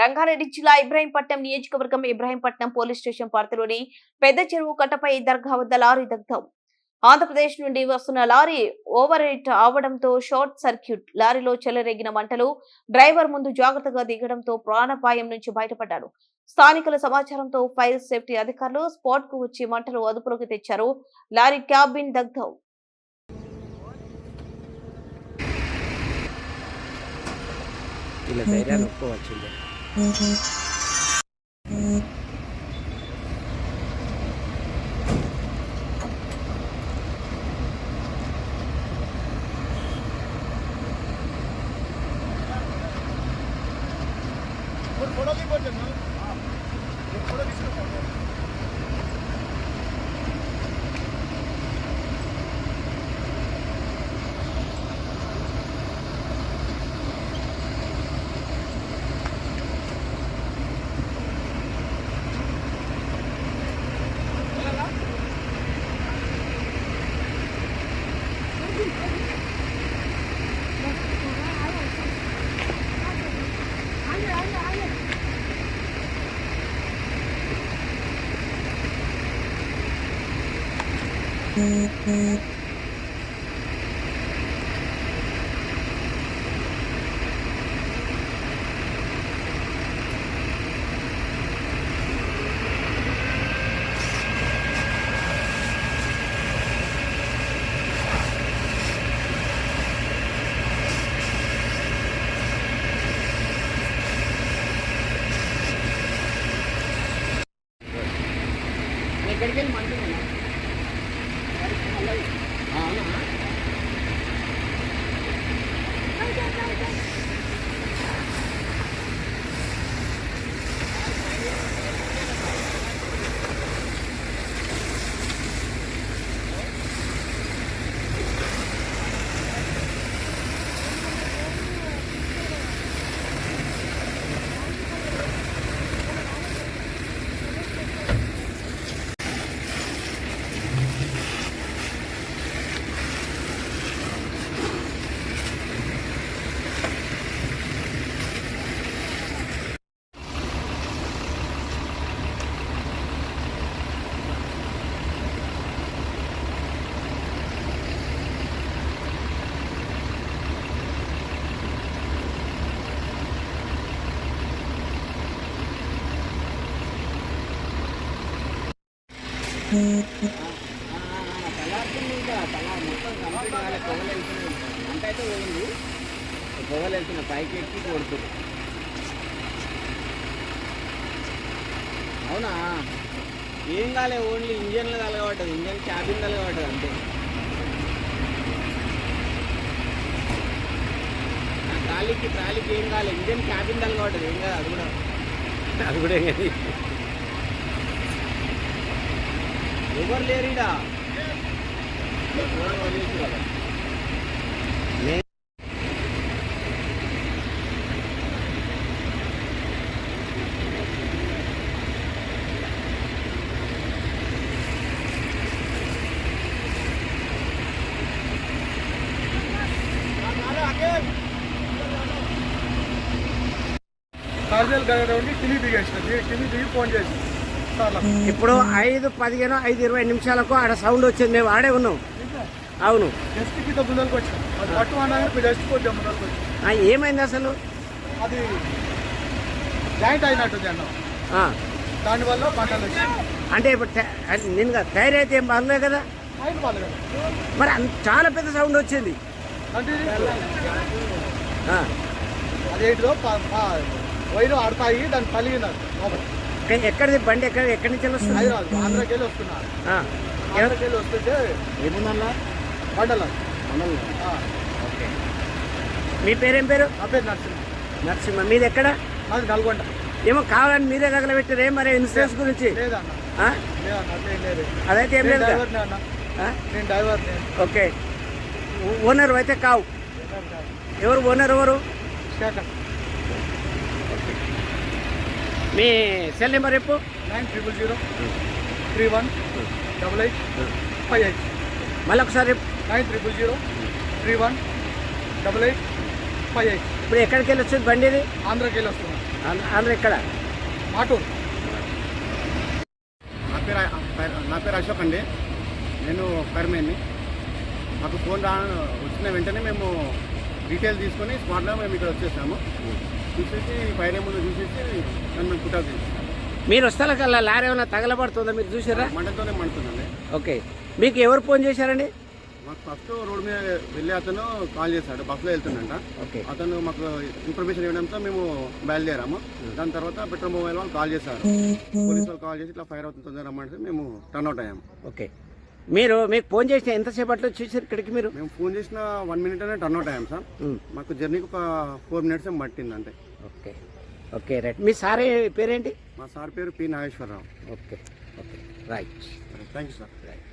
రంగారెడ్డి జిల్లా ఇబ్రాహీంపట్నం నియోజకవర్గం Ibrahimpatnam police station పరిధిలోని పెద్ద చెరువు కట్టపై దర్గా వద్ద లారీ దగ్ధం. ఆంధ్రప్రదేశ్ నుండి వస్తున్న లారీ ఓవర్ హీట్ అవడంతో షార్ట్ సర్క్యూట్. లారీలో చెలరేగిన మంటలు డ్రైవర్ ముందు జాగ్రత్తగా దిగడంతో ప్రాణాపాయం నుంచి బయటపడ్డాడు. స్థానికుల సమాచారంతో ఫైర్ సేఫ్టీ అధికారులు స్పాట్కు వచ్చి మంటలు అదుపులోకి తెచ్చారు. లారీ క్యాబిన్ దగ్ధం. ఇలా ధైర్యాన్ని थोड़ा भी बढ़ जाना थोड़ा ఎక్కడికి Thank you. అయితే పోయింది పొగలు వెళ్తున్నాయి పైకి ఎక్కి కొడుతుంది అవునా? ఏం కాలే ఓన్లీ ఇంజన్లో తలగబడ్డది ఇంజన్ క్యాబిన్ తలగబడ్డది అంతే. ట్రాలీకి ట్రాలీకి ఏం కాలే. ఇంజన్ క్యాబిన్ తలగబడ్డది ఏం కాదు అది కూడా. అది కూడా ఎవరు లేరీడా కాజల్ దగ్గర ఉండి కింది దిగేసినది కింది దిగి ఫోన్ చేసి చాలా ఇప్పుడు ఐదు పదిహేను ఐదు ఇరవై నిమిషాలకు ఆడ సౌండ్ వచ్చింది. మేము ఆడే ఉన్నాం. అవును. ఏమైంది అసలు? అది జాయింట్ అయినట్టుంది అన్న ఆ, దానివల్ల అంటే ఇప్పుడు నేను టైర్ అయితే ఏం బాగలే కదా? మరి చాలా పెద్ద సౌండ్ వచ్చింది. అదేంటిదో వైరు ఆడతాయి దాన్ని పలిగినారు ఎక్క- ఎక్కడిది? బండి ఎక్కడ ఎక్కడి నుంచి వస్తుంది ఆంధ్రాకి వెళ్ళి వస్తున్నారు ఆ, ఆంధ్రాకి వెళ్ళి వస్తుంటే ఏముందన్నా బండల మీ పేరేం పేరు? నా పేరు నరసింహ. నరసింహ. మీది ఎక్కడ? నాది నల్గొండ. ఏమో కావాలని మీరే తగలబెట్టారు ఏం మరి? ఇన్సూరెన్స్ గురించి అదైతే ఏం లేదు. నేను డ్రైవర్ని ఓకే. ఓనర్ అయితే కావు. ఎవరు? ఓనర్ ఎవరు? శేఖర్. మీ సెల్ నెంబర్ చెప్పు. Nine triple zero three one double eight five eight. మళ్ళీ ఒకసారి చెప్పు. Nine triple zero three one double eight five eight. ఇప్పుడు ఎక్కడికి వెళ్ళి వచ్చింది బండి ఇది? ఆంధ్రాకి వెళ్ళి వస్తున్నాం. ఆంధ్ర ఎక్కడ? మాటూరు. నా పేరు నా పేరు అశోక్ అండి. నేను కర్మేని. మాకు ఫోన్ రా వచ్చిన వెంటనే మేము డీటెయిల్ తీసుకొని స్పాట్లో మేము ఇక్కడ వచ్చేసాము. చూసేసి ఫైర్ ముందు చూసేసి నన్ను మీరు వస్తాల కల్లా? లారీ ఏమైనా తగలబడుతుందా? మీరు చూసారా? మంటతోనే మండుతుందండి. ఓకే. మీకు ఎవరు ఫోన్ చేశారండి? మాకు ఫస్ట్ రోడ్ మీద వెళ్ళే అతను కాల్ చేశాడు. బస్సులో వెళ్తుండంట. ఓకే. అతను మాకు ఇన్ఫర్మేషన్ ఇవ్వడంతో మేము బయలుదేరాము. దాని తర్వాత పెట్రోల్ మొబైల్ వాళ్ళు కాల్ చేశారు. పోలీసు వాళ్ళు కాల్ చేసి ఇట్లా ఫైర్ అవుతుంది తొందరగా రమ్మంటే మేము టర్న్ అవుట్ అయ్యాము. ఓకే. మీరు మీకు ఫోన్ చేసిన ఎంతసేపట్లో చూసారు ఇక్కడికి మీరు? మేము ఫోన్ చేసిన వన్ మినిట్ అనే టర్న్ అవుట్ అయ్యాం సార్. మాకు జర్నీకి ఒక ఫోర్ మినిట్స్ పట్టింది అంతే ఓకే. Okay right. మీ సారే పేరేంటి? మా సార్ పేరు P Nageswararao. Okay okay. Right. Thank you sir. Right.